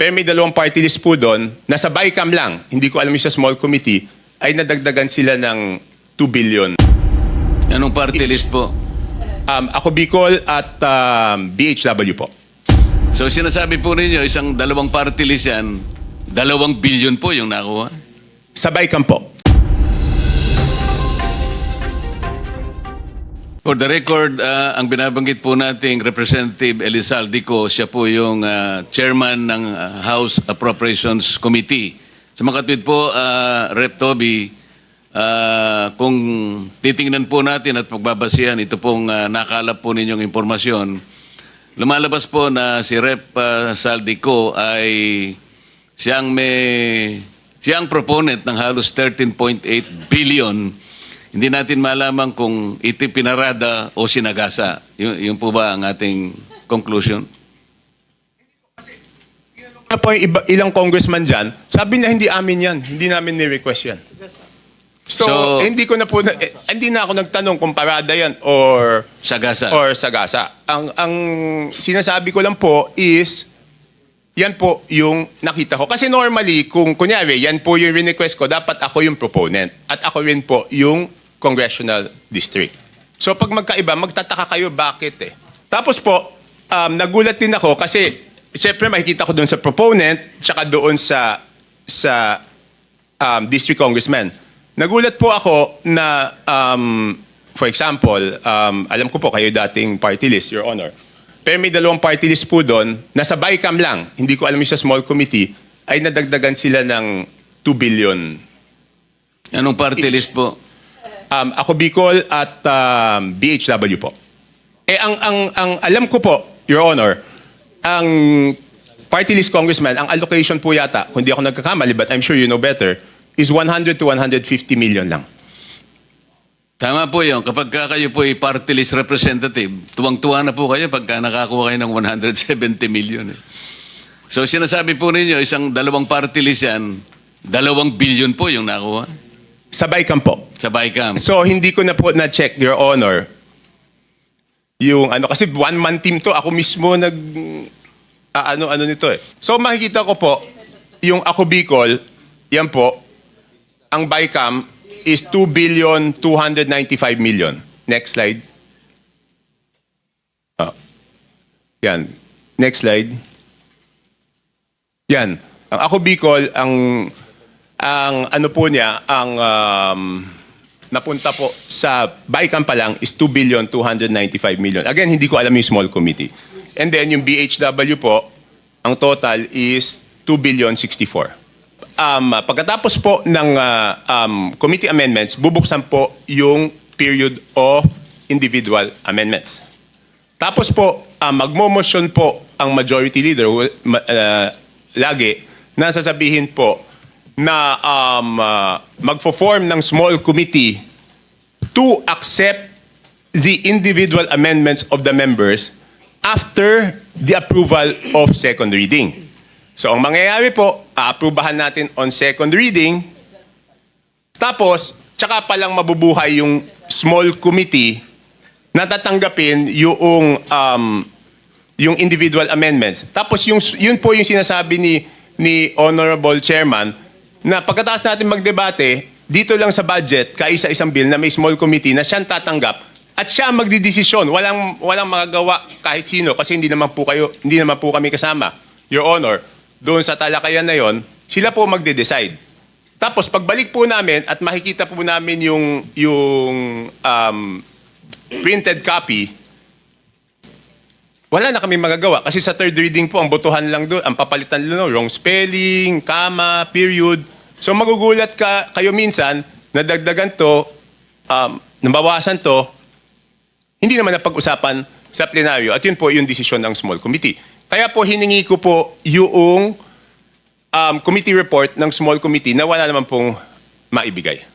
Pero may dalawang party list po doon, nasa BICAM lang, hindi ko alam yung sa small committee, ay nadagdagan sila ng 2 billion. Anong party list po? Um, ako Bicol at um, BHW po. So sinasabi po ninyo, isang dalawang party list yan, dalawang billion po yung nakuha. Sa BICAM po. For the record, ah, ang binabanggit po nating Representative Elizalde ko, siya po yung ah, chairman ng ah, House Appropriations Committee. Sa mga katwid po, ah, Rep. Toby, ah, kung titingnan po natin at pagbabasihan, ito pong ah, nakalap po ninyong impormasyon, lumalabas po na si Rep. ah, Saldico ay siyang may siyang proponent ng halos 13.8 billion hindi natin malaman kung ito pinarada o sinagasa. Yun, yun po ba ang ating conclusion? Ano po yung iba, ilang congressman dyan, sabi niya hindi amin yan, hindi namin ni-request yan. So, So- eh, hindi ko na po, na, eh, hindi na ako nagtanong kung parada yan or Sagasa. or sagasa. Ang ang sinasabi ko lang po is yan po yung nakita ko. Kasi normally, kung kunyari, yan po yung request ko, dapat ako yung proponent. At ako rin po yung congressional district. So pag magkaiba, magtataka kayo bakit eh. Tapos po, um, nagulat din ako kasi siyempre makikita ko doon sa proponent tsaka doon sa sa um, district congressman. Nagulat po ako na, um, for example, um, alam ko po kayo dating party list, Your Honor. Pero may dalawang party list po doon, nasa BICAM lang, hindi ko alam yung sa small committee, ay nadagdagan sila ng 2 billion. Anong party list po? Um, ako Bicol at um, BHW po. Eh, ang, ang, ang alam ko po, Your Honor, ang party list congressman, ang allocation po yata, kung di ako nagkakamali, but I'm sure you know better, is 100 to 150 million lang. Tama po yun. Kapag ka kayo po ay party list representative, tuwang-tuwa na po kayo pagka nakakuha kayo ng 170 million. eh. So sinasabi po ninyo, isang dalawang party list yan, dalawang billion po yung nakuha Sa BICAM po. sa BICAM. So, hindi ko na po na-check, Your Honor, yung ano, kasi one-man team to, ako mismo nag, ah, ano-ano nito eh. So, makikita ko po, yung ako Bicol, yan po, ang BICAM is 2 billion 295 million. Next slide. Ah. Yan. Next slide. Yan. Ang ako Bicol, ang ang ano po niya, ang um, napunta po sa BICAM pa lang is 2 billion 295 million. Again, hindi ko alam yung small committee. And then yung BHW po, ang total is 2 billion 64. Um, pagkatapos po ng uh, um, committee amendments, bubuksan po yung period of individual amendments. Tapos po, uh, magmo-motion po ang majority leader uh, lagi na sasabihin po na um, uh, magfo-form ng small committee to accept the individual amendments of the members after the approval of second reading. So ang mangyayari po, aaprubahan natin on second reading, tapos tsaka pa lang mabubuhay yung small committee na tatanggapin yung um, yung individual amendments. Tapos yung yun po yung sinasabi ni ni Honorable Chairman na pagkatapos natin magdebate dito lang sa budget kaisa-isang bill na may small committee na siyang tatanggap at siya ang magdidesisyon. Walang walang magagawa kahit sino kasi hindi naman po kayo hindi naman po kami kasama. Your Honor, doon sa talakayan na yon, sila po magde-decide. Tapos pagbalik po namin at makikita po namin yung yung um, printed copy, wala na kami magagawa. Kasi sa third reading po, ang botohan lang doon, ang papalitan lang, wrong spelling, comma, period. So magugulat ka, kayo minsan, nadagdagan to, um, nabawasan to, hindi naman napag-usapan sa plenaryo. At yun po yung desisyon ng small committee. Kaya po hiningi ko po yung um, committee report ng small committee na wala naman pong maibigay.